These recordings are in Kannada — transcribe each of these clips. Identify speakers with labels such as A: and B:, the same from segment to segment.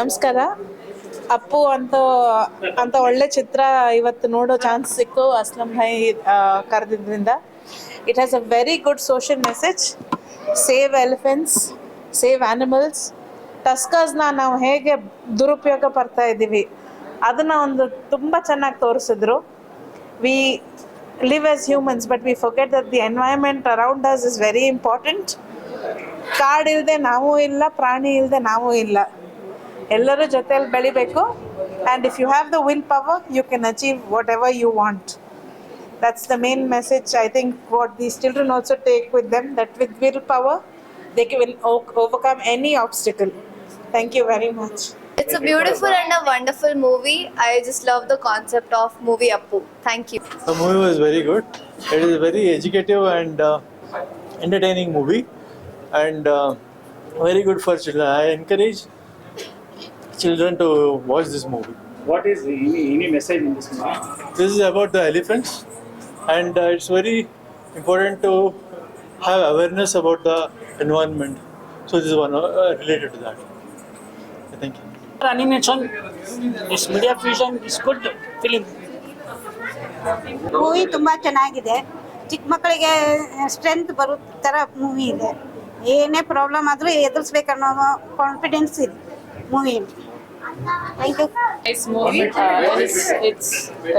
A: ನಮಸ್ಕಾರ. ಅಪ್ಪು ಅಂತ ಅಂತ ಒಳ್ಳೆ ಚಿತ್ರ ಇವತ್ತು ನೋಡೋ ಚಾನ್ಸ್ ಸಿಕ್ಕು, Aslam Bhai ಕರೆದಿದ್ದರಿಂದ it has a very good social message save elephants save animals ಟಸ್ಕರ್ಸ್ನ ನಾವು ಹೇಗೆ ದುರುಪಯೋಗ ಪಡ್ತಾ ಇದ್ದೀವಿ, ಅದನ್ನು ಒಂದು ತುಂಬ ಚೆನ್ನಾಗಿ ತೋರಿಸಿದ್ರು. We live as humans, but we forget that the environment around us is very important. ಕಾಡಿಲ್ಲದೆ ನಾವು ಇಲ್ಲ, ಪ್ರಾಣಿ ಇಲ್ಲದೆ ನಾವು ಇಲ್ಲ. ಎಲ್ಲರೂ ಜೊತೆಯಲ್ಲಿ ಬೆಳಿಬೇಕು and if you have the will power you can achieve whatever you want that's the main message i think what these children also take with them that with willpower they can o- overcome any obstacle thank you very much
B: It's a beautiful and a wonderful movie. I just love the concept of movie Appu. Thank you.
C: The movie was very good. It is a very educative and uh, entertaining movie, and uh, very good for children. I encourage children to watch this movie.
D: What is the, any, any message in this movie?
C: This is about the elephants, and uh, it's very important to have awareness about the environment. So this is one uh, related to that. Thank you.
E: animation is media fusion is good film
F: movie ತುಂಬ ಚೆನ್ನಾಗಿದೆ ಚಿಕ್ಕ ಮಕ್ಕಳಿಗೆ ಸ್ಟ್ರೆಂತ್ ಬರೋ ಥರ ಮೂವಿ ಇದೆ ಏನೇ ಪ್ರಾಬ್ಲಮ್ ಆದರೂ ಎದುರಿಸ್ಬೇಕನ್ನೋ ಕಾನ್ಫಿಡೆನ್ಸ್ ಇದೆ movie Thank you
G: nice movie. Uh, it's, it's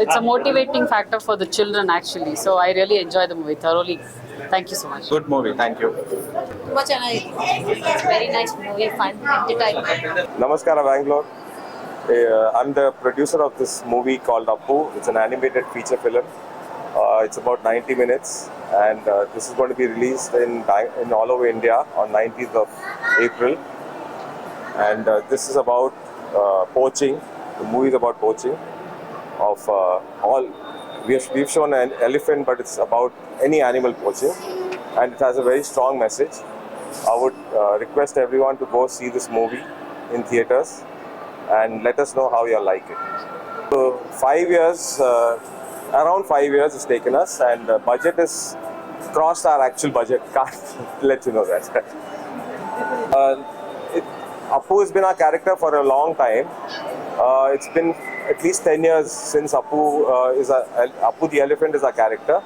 G: it's a motivating factor for the children actually. So I really enjoy the movie thoroughly. Thank you so much.
H: Good movie, thank you.
B: ತುಂಬ ಚೆನ್ನಾಗಿದೆ very nice movie fun entertainment
H: Namaskar, Bangalore. Uh, I'm the producer of this movie called Appu. It's an animated feature film. Uh, it's about 90 minutes, and uh, this is going to be released in Bang- in all over India on 19th of April. And uh, this is about uh, poaching. The movie is about poaching of uh, all. We have, we've shown an elephant, but it's about any animal poaching, and it has a very strong message. I would uh, request everyone to go see this movie in theaters and let us know how you like it. So five years, uh, around five years, it's taken us, and uh, budget is crossed our actual budget. Can't let you know that. uh, it, Appu has been our character for a long time. Uh, it's been at least 10 years since Appu uh, is a, Appu the elephant is our character,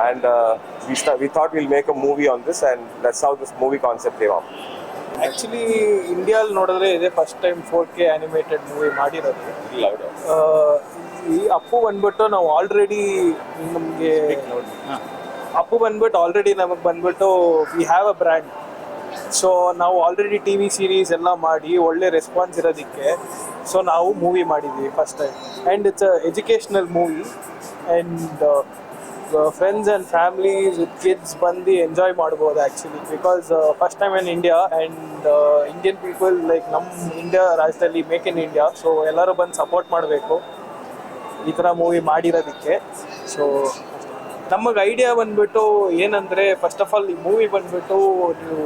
H: and uh, we, start, we thought we'll make a movie on this, and that's how this movie concept came up.
I: Actually ಇಂಡಿಯಲ್ಲಿ ನೋಡಿದ್ರೆ ಇದೇ first time four K animated movie ಮಾಡಿರೋದು ಆ, ಈ ಅಪ್ಪು ಬಂದ್ಬಿಟ್ಟು ನಾವು ಆಲ್ರೆಡಿ ನಮಗೆ ಅಪ್ಪು ಬಂದ್ಬಿಟ್ಟು ಆಲ್ರೆಡಿ ನಮಗೆ ಬಂದ್ಬಿಟ್ಟು we have a brand so ನಾವು ಆಲ್ರೆಡಿ ಟಿ ವಿ ಸೀರೀಸ್ ಎಲ್ಲ ಮಾಡಿ ಒಳ್ಳೆ ರೆಸ್ಪಾನ್ಸ್ ಇರೋದಕ್ಕೆ ಸೊ ನಾವು ಮೂವಿ ಮಾಡಿದ್ವಿ first time and it's a educational movie and friends and family with kids ಬಂದು ಎಂಜಾಯ್ ಮಾಡ್ಬೋದು actually because first time in India and Indian people like ನಮ್ಮ ಇಂಡಿಯಾ ರಾಜ್ಯದಲ್ಲಿ ಮೇಕ್ ಇನ್ ಇಂಡಿಯಾ ಸೊ ಎಲ್ಲರೂ ಬಂದು ಸಪೋರ್ಟ್ ಮಾಡಬೇಕು. ಈ ಥರ ಮೂವಿ ಮಾಡಿರೋದಕ್ಕೆ. ಸೊ ನಮಗೆ ಐಡಿಯಾ ಬಂದ್ಬಿಟ್ಟು ಏನಂದ್ರೆ ಫಸ್ಟ್ ಆಫ್ ಆಲ್ ಈ ಮೂವಿ ಬಂದ್ಬಿಟ್ಟು ನೀವು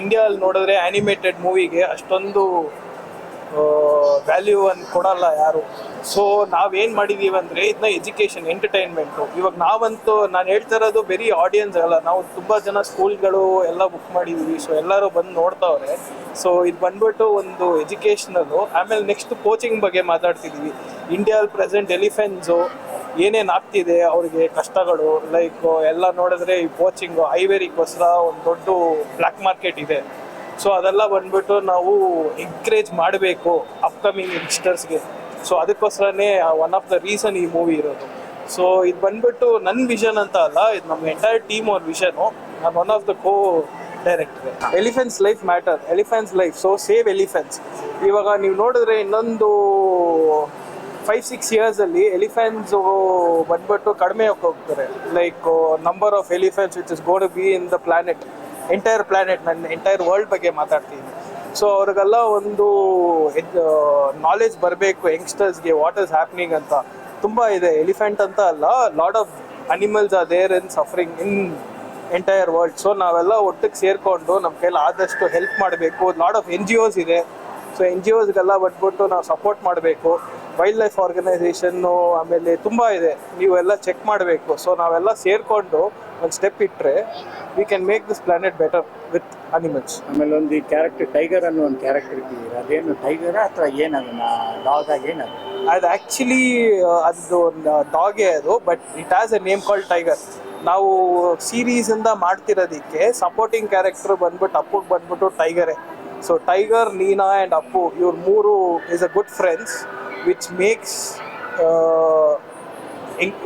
I: ಇಂಡಿಯಾದಲ್ಲಿ ನೋಡಿದ್ರೆ ಆ್ಯನಿಮೇಟೆಡ್ ಮೂವಿಗೆ ಅಷ್ಟೊಂದು ವ್ಯಾಲ್ಯೂ ಅನ್ ಕೊಡಲ್ಲ ಯಾರು. ಸೊ ನಾವೇನು ಮಾಡಿದ್ದೀವಿ ಅಂದರೆ ಇದನ್ನ ಎಜುಕೇಷನ್ ಎಂಟರ್ಟೈನ್ಮೆಂಟು ಇವಾಗ ನಾವಂತೂ, ನಾನು ಹೇಳ್ತಾ ಇರೋದು ಬರೀ ಆಡಿಯನ್ಸ್ ಅಲ್ಲ, ನಾವು ತುಂಬ ಜನ ಸ್ಕೂಲ್ಗಳು ಎಲ್ಲ ಬುಕ್ ಮಾಡಿದ್ದೀವಿ ಸೊ ಎಲ್ಲರೂ ಬಂದು ನೋಡ್ತಾವ್ರೆ. ಸೊ ಇದು ಬಂದ್ಬಿಟ್ಟು ಒಂದು ಎಜುಕೇಷನಲ್ಲು ಆಮೇಲೆ ನೆಕ್ಸ್ಟ್ ಕೋಚಿಂಗ್ ಬಗ್ಗೆ ಮಾತಾಡ್ತಿದ್ದೀವಿ ಇಂಡಿಯಾದಲ್ಲಿ ಪ್ರೆಸೆಂಟ್ ಎಲಿಫೆನ್ಸು ಏನೇನು ಆಗ್ತಿದೆ, ಅವರಿಗೆ ಕಷ್ಟಗಳು ಲೈಕ್ ಎಲ್ಲ ನೋಡಿದ್ರೆ ಈ ಕೋಚಿಂಗು ಐವೇರಿಗೋಸ್ಕರ ಒಂದು ದೊಡ್ಡ ಬ್ಲ್ಯಾಕ್ ಮಾರ್ಕೆಟ್ ಇದೆ. ಸೊ ಅದೆಲ್ಲ ಬಂದ್ಬಿಟ್ಟು ನಾವು ಎಂಕರೇಜ್ ಮಾಡಬೇಕು ಅಪ್ಕಮಿಂಗ್ ಯಂಗ್ಸ್ಟರ್ಸ್ಗೆ ಸೊ ಅದಕ್ಕೋಸ್ಕರನೇ ಒನ್ ಆಫ್ ದ ರೀಸನ್ ಈ ಮೂವಿ ಇರೋದು. ಸೊ ಇದು ಬಂದ್ಬಿಟ್ಟು ನನ್ನ ವಿಷನ್ ಅಂತ ಅಲ್ಲ, ಇದು ನಮ್ಮ ಎಂಟೈರ್ ಟೀಮ್ ಅವ್ರ ವಿಷನು ನಾನು one of the co director elephants life matter elephants life so save elephants ಇವಾಗ ನೀವು ನೋಡಿದ್ರೆ ಇನ್ನೊಂದು ಫೈವ್ ಸಿಕ್ಸ್ ಇಯರ್ಸಲ್ಲಿ ಎಲಿಫೆಂಟ್ಸ್ ಬಂದ್ಬಿಟ್ಟು ಕಡಿಮೆ ಹೋಗ್ತಾರೆ. Like number of elephants which is got be in the planet entire planet ನನ್ನ ಎಂಟೈರ್ ವರ್ಲ್ಡ್ ಬಗ್ಗೆ ಮಾತಾಡ್ತೀನಿ. ಸೊ ಅವ್ರಿಗೆಲ್ಲ ಒಂದು ನಾಲೆಜ್ ಬರಬೇಕು ಯಂಗ್ಸ್ಟರ್ಸ್ಗೆ ವಾಟ್ ಇಸ್ ಹ್ಯಾಪ್ನಿಂಗ್ ಅಂತ. ತುಂಬ ಇದೆ. ಎಲಿಫೆಂಟ್ ಅಂತ ಅಲ್ಲ lot of animals are there in suffering in entire world so ನಾವೆಲ್ಲ ಒಟ್ಟಿಗೆ ಸೇರಿಕೊಂಡು ನಮ್ಮ ಕೈಲಿ ಆದಷ್ಟು ಹೆಲ್ಪ್ ಮಾಡಬೇಕು. Lot of N G Os ಇದೆ. ಸೊ ಎನ್ ಜಿ ಓಸ್ಗೆಲ್ಲ ಬಂದ್ಬಿಟ್ಟು ನಾವು ಸಪೋರ್ಟ್ ಮಾಡಬೇಕು. ವೈಲ್ಡ್ ಲೈಫ್ ಆರ್ಗನೈಸೇಷನ್ನು ಆಮೇಲೆ ತುಂಬ ಇದೆ. ನೀವೆಲ್ಲ ಚೆಕ್ ಮಾಡಬೇಕು. ಸೊ ನಾವೆಲ್ಲ ಸೇರಿಕೊಂಡು ಒಂದು ಸ್ಟೆಪ್ ಇಟ್ಟರೆ we can make this planet better with animals
D: ಆಮೇಲೆ ಒಂದು ಈ ಕ್ಯಾರೆಕ್ಟರ್ ಟೈಗರ್ ಅನ್ನೋ ಒಂದು ಕ್ಯಾರೆಕ್ಟರ್ ಇಟ್ಟಿದ್ದೀರ? ಅದೇನು ಟೈಗರ ಅಥವಾ ಏನದು? ಡಾಗ್ ಆಗಿ ಏನದು?
I: ಅದು ಆ್ಯಕ್ಚುಲಿ ಅದು ಒಂದು ಡಾಗೇ ಅದು but it has a name called tiger ನಾವು ಸೀರೀಸಿಂದ ಮಾಡ್ತಿರೋದಕ್ಕೆ ಸಪೋರ್ಟಿಂಗ್ ಕ್ಯಾರೆಕ್ಟರ್ ಬಂದ್ಬಿಟ್ಟು ಅಪ್ಪುಗೆ ಬಂದ್ಬಿಟ್ಟು ಟೈಗರೇ so tiger Neena and Appu ಇವ್ರ ಮೂರು is a good friends which makes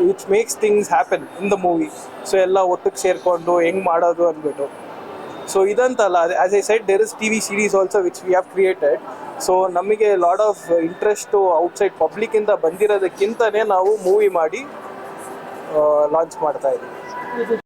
I: which makes things happen in the movie so ಎಲ್ಲ ಒಟ್ಟಿಗೆ ಸೇರಿಕೊಂಡು ಹೆಂಗೆ ಮಾಡೋದು ಅಂದ್ಬಿಟ್ಟು. So ಇದಂತಲ್ಲ as aside there is T V series also which we have created so ನಮಗೆ ಲಾಡ್ ಆಫ್ ಇಂಟ್ರೆಸ್ಟು ಔಟ್ಸೈಡ್ ಪಬ್ಲಿಕ್ಕಿಂದ ಬಂದಿರೋದಕ್ಕಿಂತಲೇ ನಾವು ಮೂವಿ ಮಾಡಿ ಲಾಂಚ್ ಮಾಡ್ತಾ ಇದ್ದೀವಿ.